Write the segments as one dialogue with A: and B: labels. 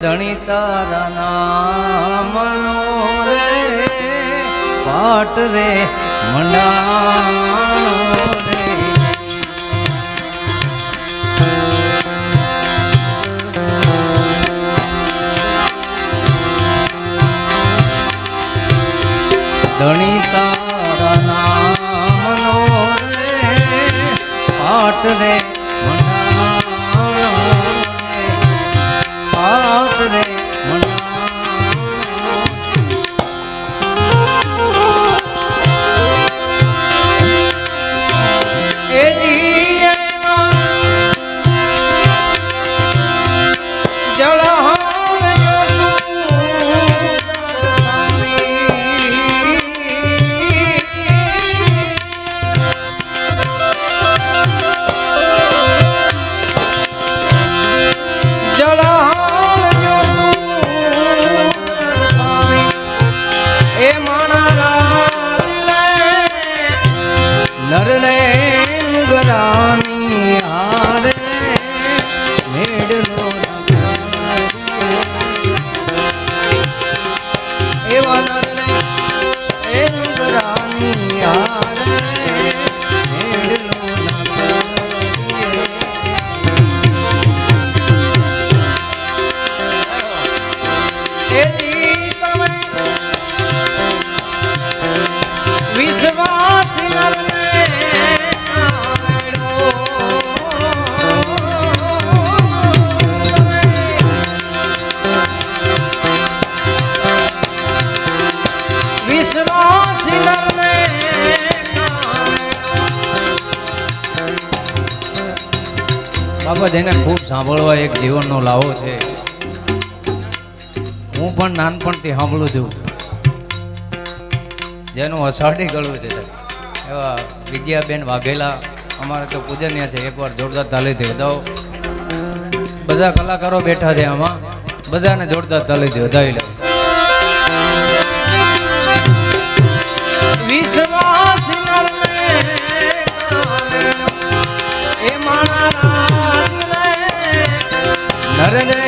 A: ધણી તારા નામનો રે, પાટ રે, મંડાણો રે. ધણી તારા નામનો રે, પાટ રે, મંડાણો વિશ્વાસ નરને આમેડો. વિશ્વાસ નરને બાબા જેને ખૂબ સાંભળવા એક જીવનનો લાવો છે હું પણ નાનપણથી સાંભળું છું જેનું અષાઢી ગળું છે એવા વિદ્યાબેન વાઘેલા, અમારે તો પૂજનીય છે, એકવાર જોરદાર તાલીથી વધાવો બધા કલાકારો બેઠા છે આમાં. બધાને જોરદાર તાલીથી વધાવી લે. વિશ્વાસ નરને એ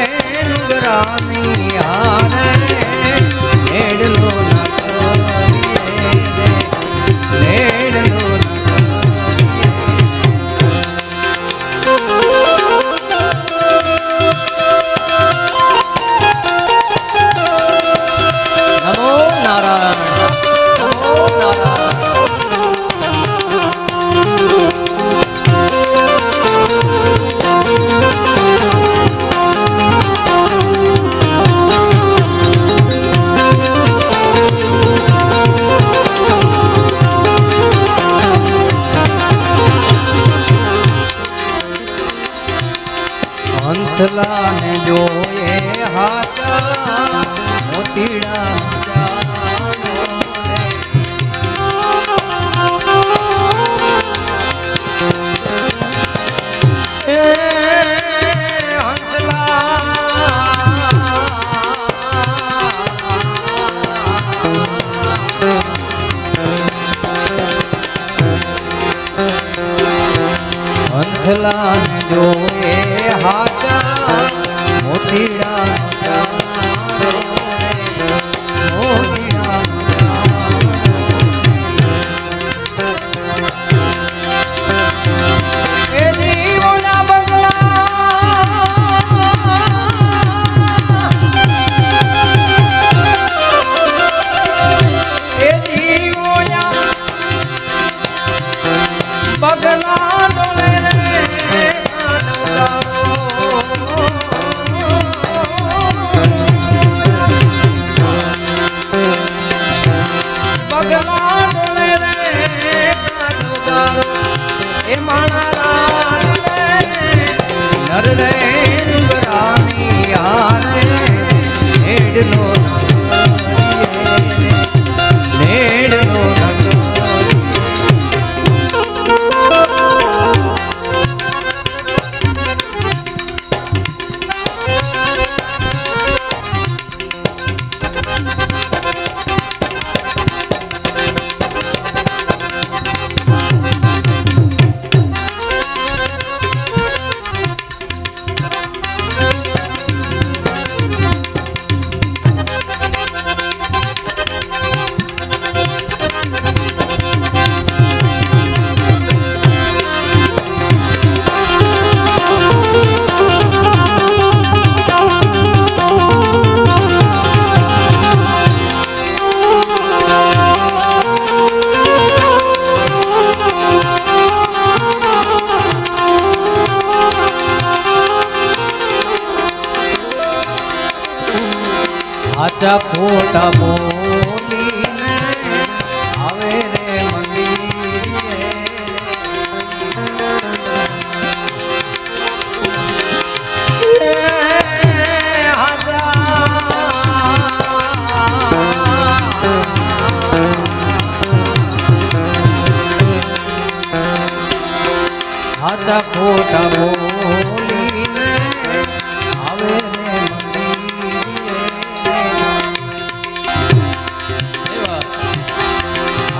A: હંસલાને જોયે હાચા મોતીડા હંસલાને જોયે નર રે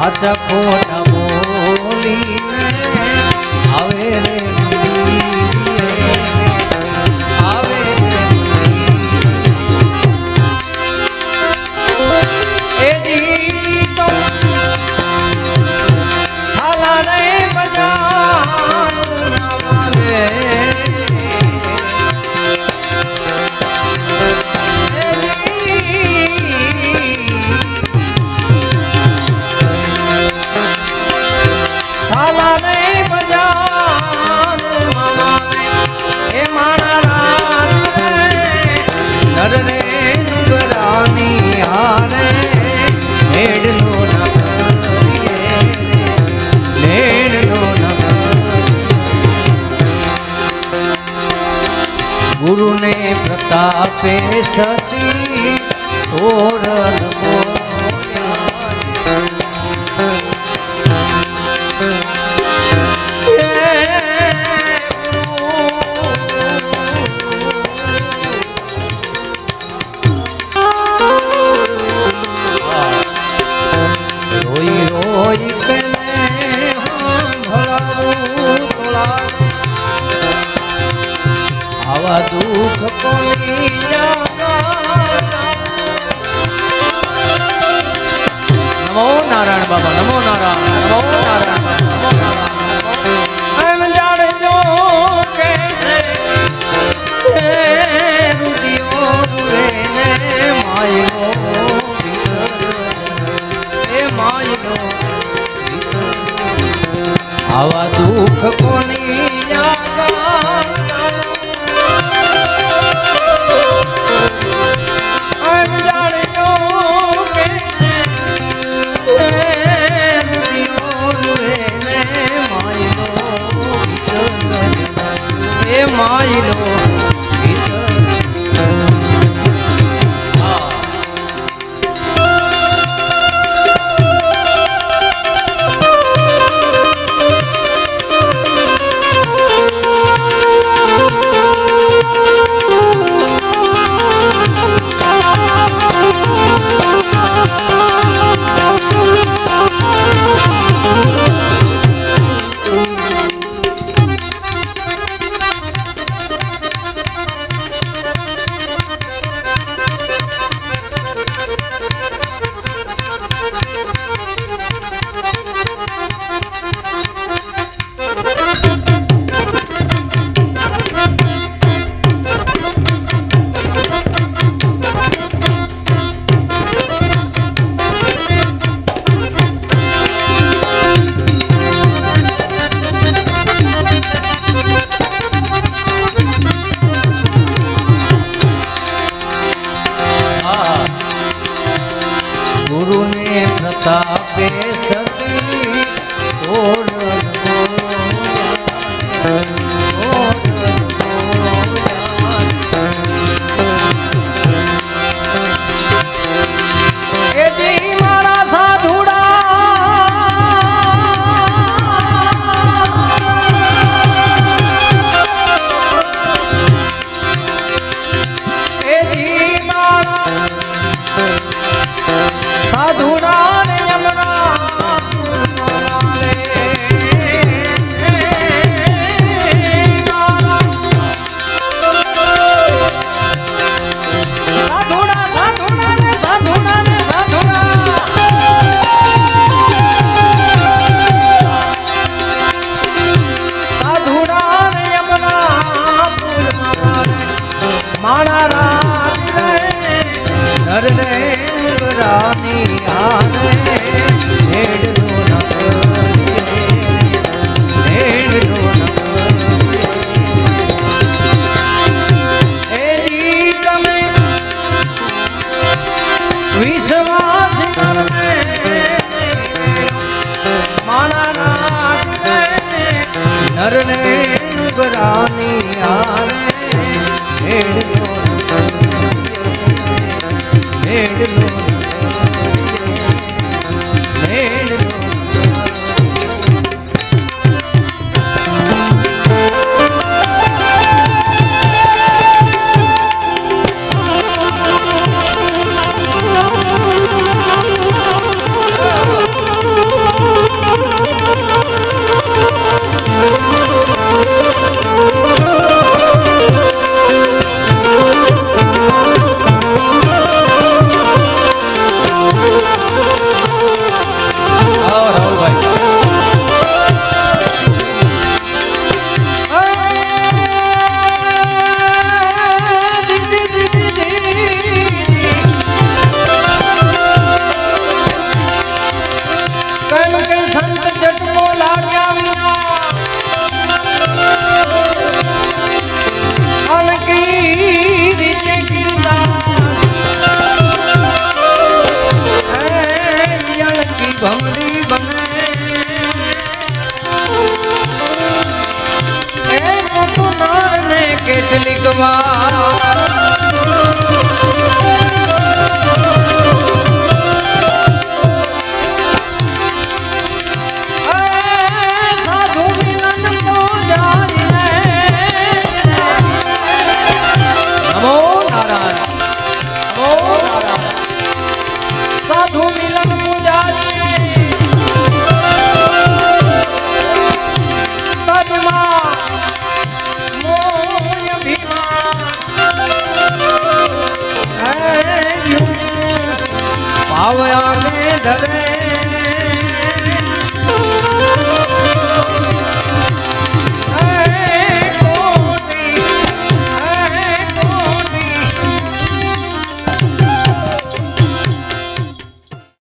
A: હાચા ખોટા மேடு